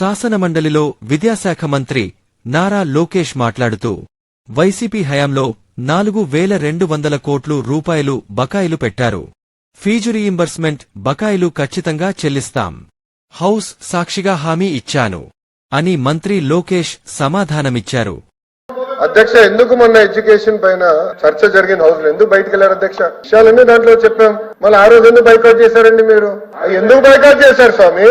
శాసనమండలిలో విద్యాశాఖ మంత్రి నారా లోకేష్ మాట్లాడుతూ వైసీపీ హయాంలో నాలుగు వేల రెండు వందల కోట్లు రూపాయలు బకాయిలు పెట్టారు. ఫీజు రీయింబర్స్మెంట్ బకాయిలు ఖచ్చితంగా చెల్లిస్తాం. హౌస్ సాక్షిగా హామీ ఇచ్చాను అని మంత్రి లోకేష్ సమాధానమిచ్చారు. అధ్యక్ష ఎందుకు మొన్న ఎడ్యుకేషన్ పైన చర్చ జరిగిన హౌస్లో ఎందుకు బయటకు వెళ్ళారు అధ్యక్ష? విషయాలన్నీ దాంట్లో చెప్పాం. మళ్ళీ ఆ రోజు ఎందుకు బైకౌట్ చేశారండి మీరు? ఎందుకు బైకౌట్ చేశారు స్వామి?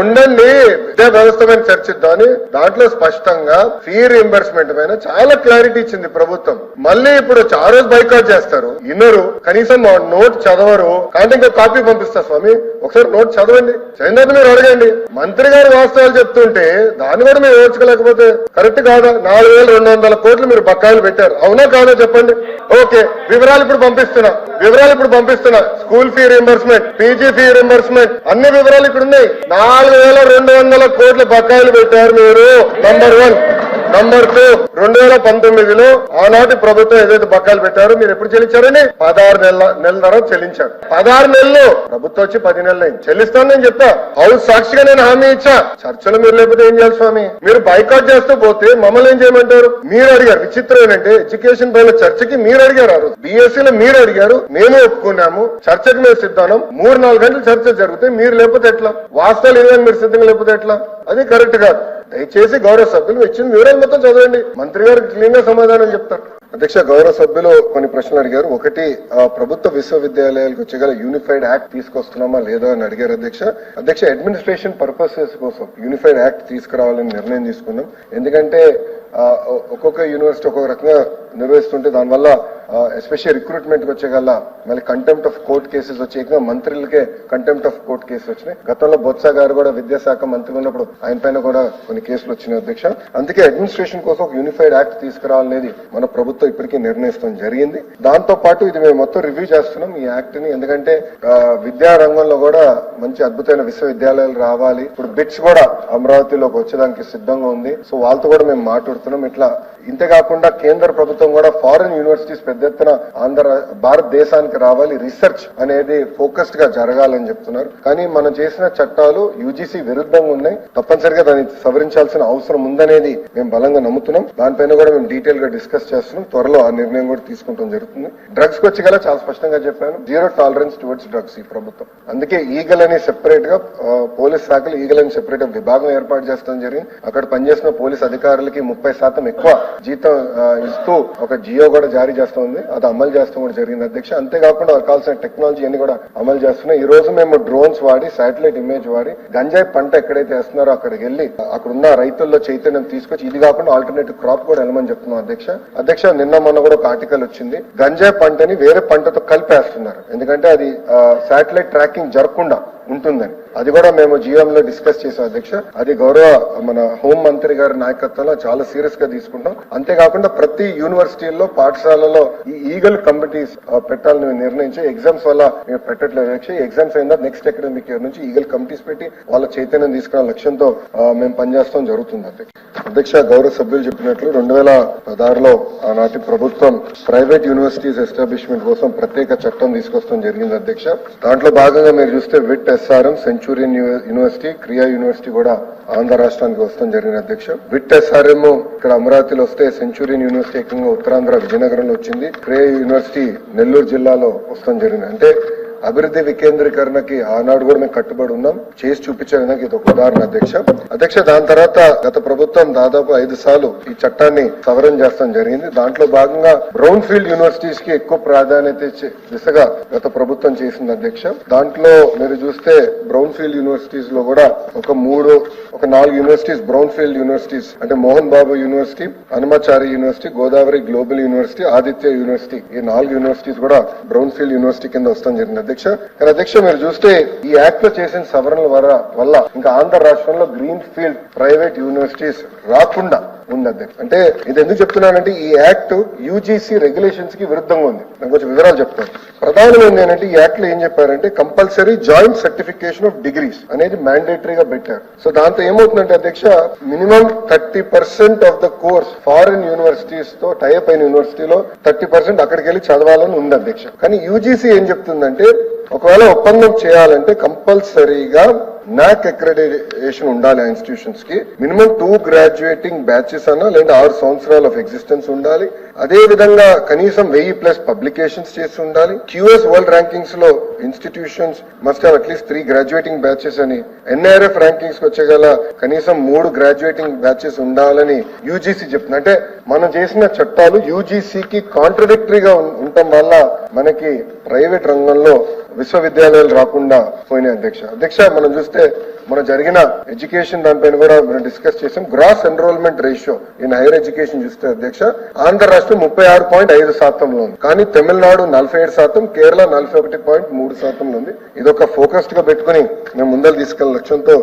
ఉండండి విద్యా వ్యవస్థ పైన చర్చిద్దామని దాంట్లో స్పష్టంగా ఫీ రీఎంబర్స్మెంట్ పైన చాలా క్లారిటీ ఇచ్చింది ప్రభుత్వం. మళ్ళీ ఇప్పుడు ఆ రోజు బైకౌట్ చేస్తారు. ఇన్నరు కనీసం నోట్ చదవరు. కాబట్టి ఇంకా కాపీ పంపిస్తా స్వామి. ఒకసారి నోట్ చదవండి. చదివినది మీరు అడగండి. మంత్రి గారు వాస్తవాలు చెప్తుంటే దాన్ని కూడా మీరు ఓర్చుకోలేకపోతే కరెక్ట్ కాదా? నాలుగు వేల రెండు వందల కోట్లు మీరు బకాయిలు పెట్టారు. అవునా కాదా చెప్పండి? ఓకే వివరాలు ఇప్పుడు పంపిస్తున్నా. వివరాలు ఇప్పుడు పంపిస్తున్నా. School fee reimbursement PG fee reimbursement అన్ని వివరాలు ఇక్కడ ఉన్నాయి నాలుగు వేల రెండు వందల కోట్ల బకాయిలు పెట్టారు మీరు. నంబర్ వన్ నంబర్ టూ రెండు వేల పంతొమ్మిదిలో ఆనాటి ప్రభుత్వం ఏదైతే బకాయిలు పెట్టారో మీరు ఎప్పుడు చెల్లించారని? పదహారు నెలల నెలన్నర చెల్లించారు. పదహారు నెలలు ప్రభుత్వం వచ్చి పది నెలలు అయింది. చెల్లిస్తాను నేను చెప్తా. హౌస్ సాక్షిగా నేను హామీ ఇచ్చా. చర్చలు మీరు లేకపోతే ఏం చేయాలి స్వామి? మీరు బైకాట్ చేస్తూ పోతే మమ్మల్ని ఏం చేయమంటారు? మీరు అడిగారు. విచిత్రం ఏంటంటే ఎడ్యుకేషన్ పైన చర్చకి మీరు అడిగారు ఆ రోజు. BSc లో మీరు అడిగారు. మేము ఒప్పుకున్నాము. చర్చకి సిద్ధానం. మూడు నాలుగు గంటలు చర్చ జరిగితే మీరు లేకపోతే ఎట్లా? వాస్తవాలు ఏదైనా మీరు సిద్ధంగా లేకపోతే ఎట్లా? అది కరెక్ట్ కాదు. దయచేసి గౌరవ సభ్యులు ఇచ్చిన వివరాలు మొత్తం చదవండి. మంత్రి గారు క్లీన్గా సమాధానం చెప్తారు. అధ్యక్ష గౌరవ సభ్యులు కొన్ని ప్రశ్నలు అడిగారు. ఒకటి ప్రభుత్వ విశ్వవిద్యాలయాలకు వచ్చేగల యూనిఫైడ్ యాక్ట్ తీసుకొస్తున్నామా లేదా అని అడిగారు అధ్యక్ష. అధ్యక్ష అడ్మినిస్ట్రేషన్ పర్పసెస్ కోసం యూనిఫైడ్ యాక్ట్ తీసుకురావాలని నిర్ణయం తీసుకున్నాం. ఎందుకంటే ఒక్కొక్క యూనివర్సిటీ ఒక్కొక్క రకంగా నిర్వహిస్తుంటే దానివల్ల ఎస్పెషల్లీ రిక్రూట్మెంట్కి వచ్చేగల మళ్ళీ కంటెంప్ట్ ఆఫ్ కోర్ట్ కేసెస్ వచ్చి ఏకంగా మంత్రులకే కంటెంప్ట్ ఆఫ్ కోర్ట్ కేసులు వచ్చినాయి. గతంలో బొత్స గారు కూడా విద్యాశాఖ మంత్రి ఉన్నప్పుడు ఆయన పైన కూడా కొన్ని కేసులు వచ్చినాయి అధ్యక్ష. అందుకే అడ్మినిస్ట్రేషన్ కోసం ఒక యూనిఫైడ్ యాక్ట్ తీసుకురావాలనేది మన ప్రభుత్వం ఇప్పటికీ నిర్ణయిస్తాం జరిగింది. దాంతో పాటు ఇది మేము మొత్తం రివ్యూ చేస్తున్నాం ఈ యాక్ట్ని. ఎందుకంటే విద్యా రంగంలో కూడా మంచి అద్భుతమైన విశ్వవిద్యాలయాలు రావాలి. ఇప్పుడు బిట్స్ కూడా అమరావతిలోకి వచ్చేదానికి సిద్ధంగా ఉంది. సో వాళ్ళతో కూడా మేము మాట్లాడుతున్నాం. ఇట్లా ఇంతే కాకుండా కేంద్ర ప్రభుత్వం కూడా ఫారిన్ యూనివర్సిటీస్ పెద్ద ఎత్తున ఆంధ్ర భారతదేశానికి రావాలి. రీసెర్చ్ అనేది ఫోకస్డ్గా జరగాలని చెప్తున్నారు. కానీ మనం చేసిన చట్టాలు యూజీసీ విరుద్ధంగా ఉన్నాయి. తప్పనిసరిగా దాన్ని సవరించాల్సిన అవసరం ఉందనేది మేము బలంగా నమ్ముతున్నాం. దానిపైన కూడా మేము డీటెయిల్గా డిస్కస్ చేస్తున్నాం. త్వరలో ఆ నిర్ణయం కూడా తీసుకుంటాం జరుగుతుంది. డ్రగ్స్కు వచ్చి గల చాలా స్పష్టంగా చెప్పాను. జీరో టాలరెన్స్ టువర్డ్స్ డ్రగ్స్ ఈ ప్రభుత్వం. అందుకే ఈగల్ అని సెపరేట్గా పోలీస్ శాఖలు ఈగల్ అని సెపరేట్ విభాగం ఏర్పాటు చేస్తాం జరిగింది. అక్కడ పనిచేసిన పోలీస్ అధికారులకి ముప్పై శాతం ఎక్కువ జీతం ఇస్తూ ఒక జియో కూడా జారీ చేస్తా ఉంది అది అమలు చేస్తాం కూడా జరిగింది. అధ్యక్ష అంతేకాకుండా వాళ్ళకి కావాల్సిన టెక్నాలజీ అన్ని కూడా అమలు చేస్తున్నాయి. ఈ రోజు మేము డ్రోన్స్ వాడి శాటిలైట్ ఇమేజ్ వాడి గంజాయి పంట ఎక్కడైతే వేస్తున్నారో అక్కడికి వెళ్ళి అక్కడ ఉన్న రైతుల్లో చైతన్యం తీసుకొచ్చి ఇది కాకుండా ఆల్టర్నేటివ్ క్రాప్ కూడా వెళ్ళమని చెప్తున్నాం అధ్యక్ష. అధ్యక్ష నిన్న మొన్న కూడా ఒక ఆర్టికల్ వచ్చింది. గంజాయి పంటని వేరే పంటతో కలిపేస్తున్నారు. ఎందుకంటే అది శాటిలైట్ ట్రాకింగ్ జరగకుండా ఉంటుందని అది కూడా మేము జీఎంలో డిస్కస్ చేసాం అధ్యక్ష. అది గౌరవ మన హోం మంత్రి గారి నాయకత్వంలో చాలా సీరియస్గా తీసుకుంటాం. అంతేకాకుండా ప్రతి యూనివర్సిటీల్లో పాఠశాలలో ఈ ఈగల్ కమిటీస్ పెట్టాలని నిర్ణయించి ఎగ్జామ్స్ వల్ల మేము పెట్టట్లేదు. అధ్యక్ష ఎగ్జామ్స్ అయిన నెక్స్ట్ అకాడమిక్ ఇయర్ నుంచి ఈగల్ కమిటీస్ పెట్టి వాళ్ళ చైతన్యం తీసుకునే లక్ష్యంతో మేము పనిచేస్తాం జరుగుతుంది అధ్యక్ష. అధ్యక్ష గౌరవ సభ్యులు చెప్పినట్లు రెండు వేల పదహారులో ఆనాటి ప్రభుత్వం ప్రైవేట్ యూనివర్సిటీస్ ఎస్టాబ్లిష్మెంట్ కోసం ప్రత్యేక చట్టం తీసుకొస్తాం జరిగింది అధ్యక్ష. దాంట్లో భాగంగా మీరు చూస్తే VIT SRM Centurion university Krea university కూడా ఆంధ్ర రాష్ట్రానికి వస్తాం జరిగిన అధ్యక్ష. విట్ ఎస్ఆర్ఎం ఇక్కడ అమరావతిలో వస్తే సెంచురీన్ యూనివర్సిటీ ఏకంగా ఉత్తరాంధ్ర విజయనగరంలో వచ్చింది. క్రియా యూనివర్సిటీ నెల్లూరు జిల్లాలో వస్తాం జరిగింది. అంటే అభివృద్ధి వికేంద్రీకరణకి ఆనాడు కూడా మేము కట్టుబడి ఉన్నాం. చేసి చూపించడానికి ఇది ఒక ఉదాహరణ అధ్యక్ష. అధ్యక్ష దాని తర్వాత గత ప్రభుత్వం దాదాపు ఐదు సార్లు ఈ చట్టాన్ని సవరణ చేస్తాం జరిగింది. దాంట్లో భాగంగా బ్రౌన్ ఫీల్డ్ యూనివర్సిటీస్కి ఎక్కువ ప్రాధాన్యత ఇచ్చే దిశగా గత ప్రభుత్వం చేసింది అధ్యక్ష. దాంట్లో మీరు చూస్తే బ్రౌన్ ఫీల్డ్ యూనివర్సిటీస్లో కూడా ఒక మూడు ఒక నాలుగు యూనివర్సిటీస్ బ్రౌన్ ఫీల్డ్ యూనివర్సిటీస్ అంటే Mohan Babu university Hanumachari university Godavari global university Aditya university ఈ నాలుగు యూనివర్సిటీస్ కూడా బ్రౌన్ ఫీల్డ్ యూనివర్సిటీ కింద వస్తాం జరిగింది. అధ్యక్ష. కానీ అధ్యక్ష మీరు చూస్తే ఈ యాక్ట్లో చేసిన సవరణల వల్ల వల్ల ఇంకా ఆంధ్ర రాష్ట్రంలో గ్రీన్ ఫీల్డ్ ప్రైవేట్ యూనివర్సిటీస్ రాకుండా ఉంది అధ్యక్ష అంటే ఇది ఎందుకు చెప్తున్నానంటే ఈ యాక్ట్ యూజీసీ రెగ్యులేషన్స్కి విరుద్ధంగా ఉంది. నేను కొంచెం వివరాలు చెప్తాను. ప్రధానమైనది ఏంటంటే ఈ యాక్ట్లో ఏం చెప్పారంటే compulsory joint certification of degrees అనేది మ్యాండేటరీగా పెట్టారు. సో దాంతో ఏమవుతుందంటే అధ్యక్ష minimum thirty percent of the course foreign యూనివర్సిటీస్తో tie up అయిన యూనివర్సిటీలో థర్టీ పర్సెంట్ అక్కడికి వెళ్ళి చదవాలని ఉంది అధ్యక్ష. కానీ యూజీసీ ఏం చెప్తుందంటే ఒకవేళ ఒప్పందం చేయాలంటే కంపల్సరీగా నాక్ అక్రెడిటేషన్ ఉండాలి ఆ ఇన్స్టిట్యూషన్స్కి. మినిమం టూ గ్రాడ్యుయేటింగ్ బ్యాచెస్ అన్నా లేదా ఆరు సంవత్సరాలు ఆఫ్ ఎగ్జిస్టెన్స్ ఉండాలి. అదే విధంగా కనీసం వెయ్యి ప్లస్ పబ్లికేషన్స్ చేసి ఉండాలి. QS world ర్యాంకింగ్స్లో institutions must have at least three graduating batches అని. ఎన్ఐఆర్ఎఫ్ ర్యాంకింగ్స్ వచ్చేగల కనీసం మూడు గ్రాడ్యుయేటింగ్ బ్యాచెస్ ఉండాలని యూజీసీ చెప్తుంది. అంటే మనం చేసిన చట్టాలు యూజీసీకి కాంట్రడిక్టరీగా ఉండటం వల్ల మనకి ప్రైవేట్ రంగంలో విశ్వవిద్యాలయాలు రాకుండా పోయినాయి అధ్యక్ష. అధ్యక్ష మనం చూస్తే మనం జరిగిన ఎడ్యుకేషన్ దానిపైన కూడా మనం డిస్కస్ చేసాం. Gross enrolment ratio in higher education చూస్తే అధ్యక్ష ఆంధ్ర రాష్ట్రం ముప్పై ఆరు పాయింట్ ఐదు శాతంలో ఉంది. కానీ తమిళనాడు నలభై ఏడు శాతం కేరళ నలభై ఒకటి పాయింట్ మూడు శాతంలో ఉంది. ఇది ఒక ఫోకస్డ్గా పెట్టుకుని మేము ముందరు తీసుకెళ్ళే లక్ష్యంతో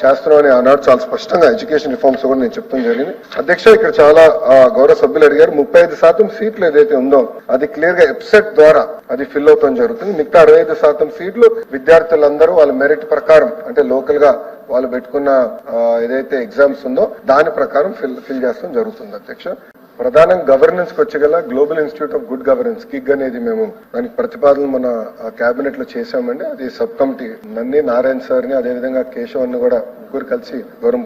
చేస్తున్నామని ఆనాడు చాలా స్పష్టంగా ఎడ్యుకేషన్ రిఫార్మ్స్ కూడా నేను చెప్తాను జరిగింది. అధ్యక్ష ఇక్కడ చాలా గౌరవ సభ్యులు అడిగారు. ముప్పై ఐదు శాతం సీట్లు ఏదైతే ఉందో అది క్లియర్గా ఎప్సెట్ ద్వారా అది ఫిల్ అవుతాం జరుగుతుంది. మిగతా అరవై ఐదు శాతం సీట్లు విద్యార్థులందరూ వాళ్ళ మెరిట్ ప్రకారం అంటే లోకల్గా వాళ్ళు పెట్టుకున్న ఏదైతే ఎగ్జామ్స్ ఉందో దాని ప్రకారం ఫిల్ ఫిల్ చేస్తాం జరుగుతుంది అధ్యక్ష. ప్రధానం గవర్నెన్స్కి వచ్చేగల global institute of good governance కిగ్ అనేది మేము దానికి ప్రతిపాదన మన కేబినెట్లో చేశామండి. అది సబ్ కమిటీ నన్ని నారాయణ సార్ని అదేవిధంగా కేశవ్ అన్ని కూడా ముగ్గురు కలిసి గౌరవం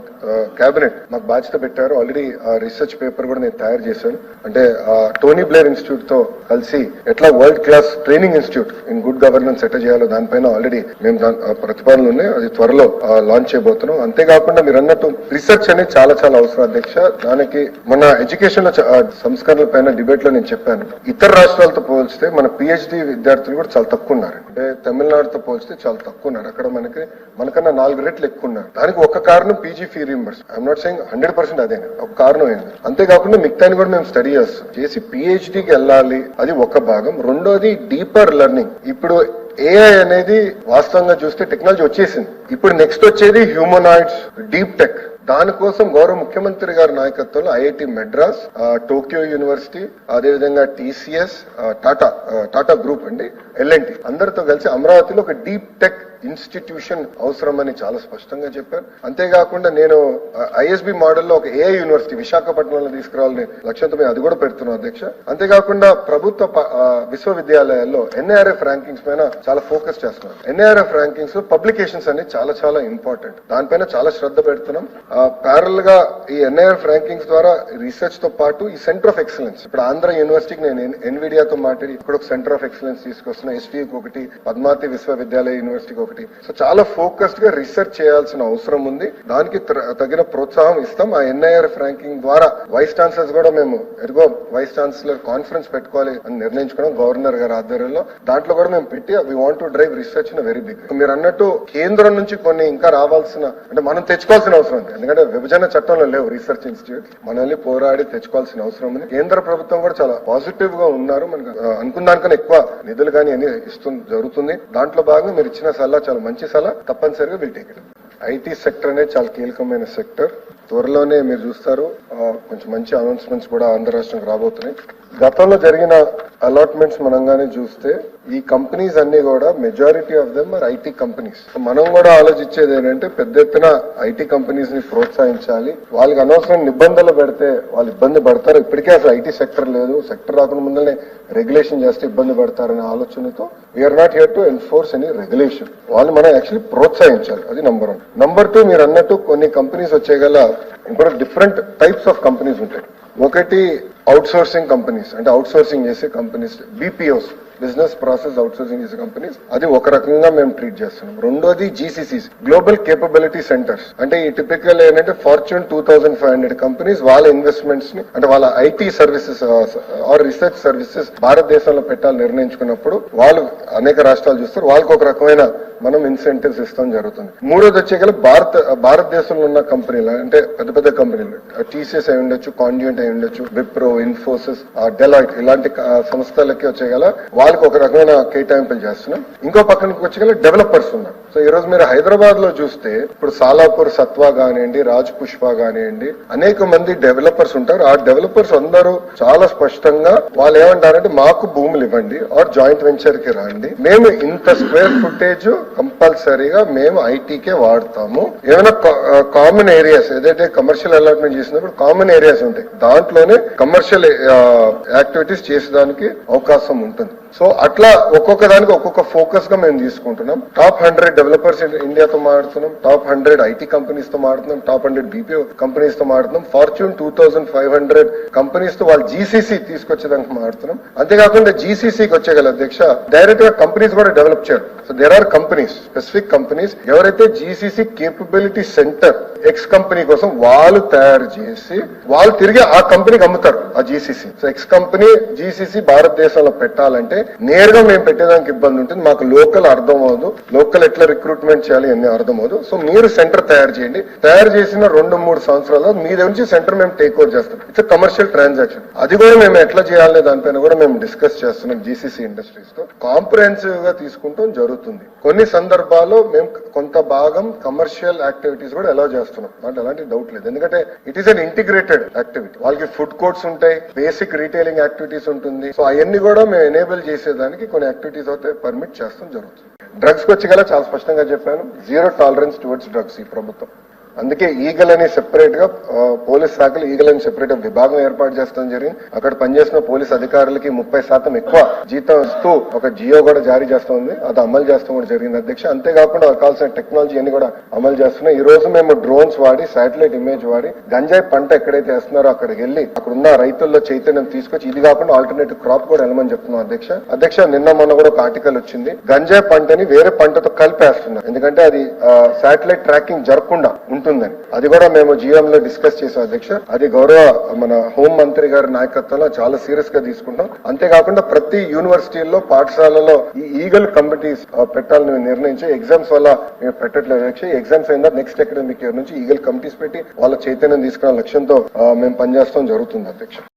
కేబినెట్ మాకు బాధ్యత పెట్టారు. ఆల్రెడీ ఆ రీసెర్చ్ పేపర్ కూడా నేను తయారు చేశాను. అంటే ఆ టోనీ బ్లేర్ ఇన్స్టిట్యూట్తో కలిసి ఎట్లా world class training institute in good governance ఎట్లా చేయాలో దానిపైన ఆల్రెడీ మేము దాని ప్రతిపాదనలు ఉన్నాయి. అది త్వరలో లాంచ్ చేయబోతున్నాం. అంతేకాకుండా మీరు అన్నట్టు రీసెర్చ్ అనేది చాలా చాలా అవసరం అధ్యక్ష. దానికి మన ఎడ్యుకేషన్లో సంస్కరణల పైన డిబేట్లో నేను చెప్పాను. ఇతర రాష్ట్రాలతో పోల్చితే మన పిహెచ్డి విద్యార్థులు కూడా చాలా తక్కువ ఉన్నారు. అంటే తమిళనాడుతో పోల్చితే చాలా తక్కువ ఉన్నారు. అక్కడ మనకి మనకన్నా నాలుగు రెట్లు ఎక్కువ ఉన్నారు. దానికి ఒక కారణం PG fee reimburse I'm not saying hundred percent అదే. ఒక కారణం ఏంది అంతేకాకుండా మిగతాని కూడా మేము స్టడీ చేస్తాం. చేసి పిహెచ్డికి వెళ్ళాలి. అది ఒక భాగం. రెండోది డీపర్ లెర్నింగ్ ఇప్పుడు ఏఐ అనేది వాస్తవంగా చూస్తే టెక్నాలజీ వచ్చేసింది. ఇప్పుడు నెక్స్ట్ వచ్చేది హ్యూమనాయిడ్స్ డీప్ టెక్ దానికోసం గౌరవ ముఖ్యమంత్రి గారి నాయకత్వంలో ఐఐటి మెడ్రాస్ టోక్యో యూనివర్సిటీ అదేవిధంగా టీసీఎస్ టాటా టాటా గ్రూప్ అండి ఎల్ఎన్టీ అందరితో కలిసి అమరావతిలో ఒక డీప్ టెక్ ఇన్స్టిట్యూషన్ అవసరమని చాలా స్పష్టంగా చెప్పారు. అంతేకాకుండా నేను ఐఎస్బి మోడల్లో ఒక ఏఐ యూనివర్సిటీ విశాఖపట్నంలో తీసుకురావాలని లక్ష్యంతో మేము అది కూడా పెడుతున్నాం అధ్యక్ష. అంతేకాకుండా ప్రభుత్వ విశ్వవిద్యాలయాల్లో ఎన్ఐఆర్ఎఫ్ ర్యాంకింగ్స్ పైన చాలా ఫోకస్ చేస్తున్నాం ఎన్ఐఆర్ఎఫ్ ర్యాంకింగ్స్ పబ్లికేషన్స్ అనేది చాలా చాలా ఇంపార్టెంట్ దానిపైన చాలా శ్రద్ధ పెడుతున్నాం. ప్యారల్గా ఈ ఎన్ఐఆర్ఎఫ్ ర్యాంకింగ్స్ ద్వారా రీసెర్చ్తో పాటు ఈ సెంటర్ ఆఫ్ ఎక్సలెన్స్ ఇప్పుడు ఆంధ్ర యూనివర్సిటీకి నేను ఎన్విడియాతో మాట్లాడి ఇక్కడ ఒక సెంటర్ ఆఫ్ ఎక్సలెన్స్ తీసుకొస్తున్నా. ఎస్టీకి ఒకటి పద్మావతి విశ్వవిద్యాలయ యూనివర్సిటీకి ఒకటి సో చాలా ఫోకస్డ్గా రీసెర్చ్ చేయాల్సిన అవసరం ఉంది. దానికి తగిన ప్రోత్సాహం ఇస్తాం. ఆ ఎన్ఐఆర్ఎఫ్ ర్యాంకింగ్ ద్వారా వైస్ ఛాన్సలర్స్ కూడా మేము ఎదుగో వైస్ ఛాన్సలర్ కాన్ఫరెన్స్ పెట్టుకోవాలి అని నిర్ణయించుకున్నాం గవర్నర్ గారి ఆధ్వర్యంలో. దాంట్లో కూడా మేము పెట్టి we want to drive research in very big మీరు అన్నట్టు కేంద్రం నుంచి కొన్ని ఇంకా రావాల్సిన అంటే మనం తెచ్చుకోవాల్సిన అవసరం ఉంది. ఎందుకంటే విభజన చట్టంలో లేవు రీసెర్చ్ ఇన్స్టిట్యూట్ మనల్ని పోరాడి తెచ్చుకోవాల్సిన అవసరం ఉంది. కేంద్ర ప్రభుత్వం కూడా చాలా పాజిటివ్గా ఉన్నారు. మనకు అనుకున్న దానికన్నా ఎక్కువ నిధులు కానీ అన్ని ఇస్తుంది జరుగుతుంది. దాంట్లో భాగంగా మీరు ఇచ్చిన సలహా చాలా మంచి సలహా. తప్పనిసరిగా will take it. IT sector అనేది చాలా కీలకమైన సెక్టర్. త్వరలోనే మీరు చూస్తారు కొంచెం మంచి అనౌన్స్మెంట్స్ కూడా ఆంధ్ర రాష్ట్రంకి రాబోతున్నాయి. గతంలో జరిగిన అలాట్మెంట్స్ మనంగానే చూస్తే ఈ కంపెనీస్ అన్ని కూడా majority of them are IT companies మనం కూడా ఆలోచించేది ఏంటంటే పెద్ద ఎత్తున ఐటీ కంపెనీస్ని ప్రోత్సహించాలి. వాళ్ళకి అనవసరం నిబంధనలు పెడితే వాళ్ళు ఇబ్బంది పడతారు. ఇప్పటికే అసలు ఐటీ సెక్టర్ లేదు. సెక్టర్ రాకుండా ముందరనే రెగ్యులేషన్ చేస్తే ఇబ్బంది పడతారనే ఆలోచనతో we're not here to enforce any regulation వాళ్ళు మనం యాక్చువల్లీ ప్రోత్సహించాలి. అది నంబర్ వన్ నంబర్ టూ మీరు అన్నట్టు కొన్ని కంపెనీస్ వచ్చేగల ఇంకోటి డిఫరెంట్ టైప్స్ ఆఫ్ కంపెనీస్ ఉంటాయి. ఒకటి అవుట్ సోర్సింగ్ కంపెనీస్ అంటే అవుట్ సోర్సింగ్ చేసే companies BPOs business process outsourcing చేసే కంపెనీస్ అది ఒక రకంగా మేము ట్రీట్ చేస్తున్నాం. రెండోది జీసీసీస్ గ్లోబల్ కేపబిలిటీ సెంటర్స్ అంటే ఈ టిపికల్ ఏంటంటే Fortune two thousand five hundred companies వాళ్ళ ఇన్వెస్ట్మెంట్స్ని అంటే వాళ్ళ IT services or research services భారతదేశంలో పెట్టాలని నిర్ణయించుకున్నప్పుడు వాళ్ళు అనేక రాష్ట్రాలు చూస్తారు వాళ్ళకి ఒక రకమైన మనం ఇన్సెంటివ్స్ ఇస్తాం జరుగుతుంది. మూడోది వచ్చేగల భారత భారతదేశంలో ఉన్న కంపెనీలు అంటే పెద్ద పెద్ద కంపెనీలు టీసీఎస్ అయి ఉండొచ్చు కాండ్యూంట్ అయి ఉండొచ్చు విప్రో ఇన్ఫోసిస్ డెలాయిట్ ఇలాంటి సంస్థలకి వచ్చేగల వాళ్ళకి ఒక రకమైన కేటాయింపులు చేస్తున్నాం. ఇంకో పక్కనకి వచ్చేగల డెవలపర్స్ ఉన్నారు. సో ఈ రోజు మీరు హైదరాబాద్లో చూస్తే ఇప్పుడు సాలాపూర్ సత్వా కానివ్వండి రాజ్ పుష్ప కానివ్వండి అనేక మంది డెవలపర్స్ ఉంటారు. ఆ డెవలపర్స్ అందరూ చాలా స్పష్టంగా వాళ్ళు ఏమంటారంటే మాకు భూములు ఇవ్వండి ఆర్ జాయింట్ వెంచర్కి రండి. మేము ఇంత స్క్వేర్ ఫుటేజ్ కంపల్సరీగా మేము ఐటీకే వాడతాము. ఏమైనా కామన్ ఏరియాస్ ఏదైతే కమర్షియల్ అలాట్మెంట్ చేసినప్పుడు కామన్ ఏరియాస్ ఉంటాయి. దాంట్లోనే కమర్షియల్ యాక్టివిటీస్ uh, చేసేదానికి అవకాశం ఉంటుంది. సో అట్లా ఒక్కొక్క దానికి ఒక్కొక్క ఫోకస్గా మేము తీసుకుంటున్నాం. టాప్ హండ్రెడ్ డెవలపర్స్ ఇండియాతో మాడుతున్నాం టాప్ హండ్రెడ్ ఐటీ కంపెనీస్తో మాడుతున్నాం టాప్ హండ్రెడ్ బీపీఓ కంపెనీస్తో మాడుతున్నాం Fortune two thousand five hundred కంపెనీస్తో వాళ్ళు జీసీసీ తీసుకొచ్చేదానికి మాడుతున్నాం అంతేకాకుండా జీసీసీకి వచ్చేగల అధ్యక్ష డైరెక్ట్గా కంపెనీస్ కూడా డెవలప్ చేయరు. So there are companies specific companies ఎవరైతే GCC capability centre X company కోసం వాళ్ళు తయారు చేసి వాళ్ళు తిరిగి ఆ కంపెనీకి అమ్ముతారు. ఆ GCC so X company GCC భారతదేశంలో పెట్టాలంటే నేరుగా మేము పెట్టేదానికి ఇబ్బంది ఉంటుంది. మాకు లోకల్ అర్థం అవ్వదు. లోకల్ ఎట్లా రిక్రూట్మెంట్ చేయాలి అన్ని అర్థం అవ్వదు. సో మీరు సెంటర్ తయారు చేయండి. తయారు చేసిన రెండు మూడు సంవత్సరాల్లో మీ దగ్గర నుంచి సెంటర్ మేము టేక్ ఓవర్ చేస్తాం. ఇట్స్ కమర్షియల్ ట్రాన్సాక్షన్ అది కూడా మేము ఎట్లా చేయాలనే దానిపైన కూడా మేము డిస్కస్ చేస్తున్నాం జీసీసీ ఇండస్ట్రీస్తో. కాంప్రహెన్సివ్గా తీసుకుంటాం జరుగుతుంది. కొన్ని సందర్భాల్లో మేము కొంత భాగం కమర్షియల్ యాక్టివిటీస్ కూడా ఎలా చేస్తున్నాం. అంటే అలాంటి డౌట్ లేదు. ఎందుకంటే it is an integrated activity వాళ్ళకి ఫుడ్ కోర్ట్స్ ఉంటాయి బేసిక్ రీటైలింగ్ యాక్టివిటీస్ ఉంటుంది. సో అవన్నీ కూడా మేము ఎనేబుల్ చేసేదానికి కొన్ని యాక్టివిటీస్ అయితే పర్మిట్ చేస్తాం జరుగుతుంది. డ్రగ్స్ వచ్చి గల చాలా స్పష్టంగా చెప్పాను. జీరో టాలరెన్స్ టువర్డ్స్ డ్రగ్స్ ఈ ప్రభుత్వం. అందుకే ఈగల్ అనే సెపరేట్గా పోలీస్ శాఖలు ఈగల్ అని సెపరేట్ విభాగం ఏర్పాటు చేస్తాం జరిగింది. అక్కడ పనిచేసిన పోలీస్ అధికారులకి ముప్పై శాతం ఎక్కువ జీతం ఇస్తూ ఒక జియో కూడా జారీ చేస్తూ ఉంది అది అమలు చేస్తాం కూడా జరిగింది. అధ్యక్ష అంతేకాకుండా కావాల్సిన టెక్నాలజీ అన్ని కూడా అమలు చేస్తున్నాం ఈ రోజు మేము డ్రోన్స్ వాడి శాటిలైట్ ఇమేజ్ వాడి గంజాయి పంట ఎక్కడైతే వేస్తున్నారో అక్కడికి వెళ్ళి అక్కడ ఉన్న రైతుల్లో చైతన్యం తీసుకొచ్చి ఇది కాకుండా ఆల్టర్నేటివ్ క్రాప్ కూడా వెళ్ళమని చెప్తున్నాం అధ్యక్ష. అధ్యక్ష నిన్న మొన్న కూడా ఒక ఆర్టికల్ వచ్చింది. గంజాయి పంటని వేరే పంటతో కలిపేస్తున్నారు. ఎందుకంటే అది శాటిలైట్ ట్రాకింగ్ జరగకుండా ఉంటుందని. అది కూడా మేము జీఎం లో డిస్కస్ చేసాం అధ్యక్ష. అది గౌరవ మన హోం మంత్రి గారి నాయకత్వంలో చాలా సీరియస్గా తీసుకుంటాం. అంతేకాకుండా ప్రతి యూనివర్సిటీల్లో పాఠశాలలో ఈ ఈగల్ కమిటీస్ పెట్టాలని నిర్ణయించి ఎగ్జామ్స్ వల్ల మేము పెట్టట్లేదు. అధ్యక్ష ఎగ్జామ్స్ అయిన నెక్స్ట్ అకాడమిక్ ఇయర్ నుంచి ఈగల్ కమిటీస్ పెట్టి వాళ్ళ చైతన్యం తీసుకునే లక్ష్యంతో మేము పనిచేస్తాం జరుగుతుంది అధ్యక్ష.